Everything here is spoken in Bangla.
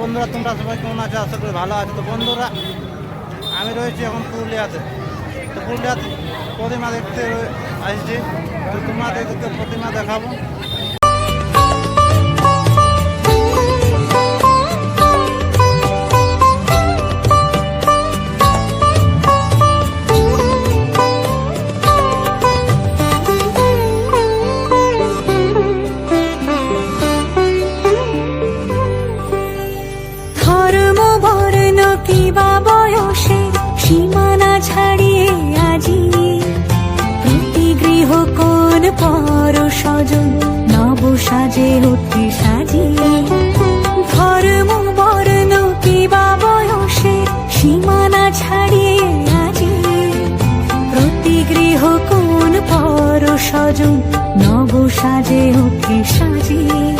বন্ধুরা, তোমরা সবাই কেমন আছো? আশা করি ভালো আছো। তো বন্ধুরা, আমি রয়েছি এখন পুরুলিয়াতে। তো পুরুলিয়াতে প্রতিমা দেখতে আসছি। তো তোমাদেরকে প্রতিমা দেখাবো। কিবা বয়সে, সীমানা ছাড়িয়ে আজি। প্রতি গৃহ কোন পর স্বজন নব সাজে উঠে সাজিয়ে। ধর্ম, বর্ণ কিবা বয়সে, সীমানা ছাড়িয়ে আজি। প্রতি গৃহ কোন পর স্বজন নব সাজে উঠে সাজিয়ে।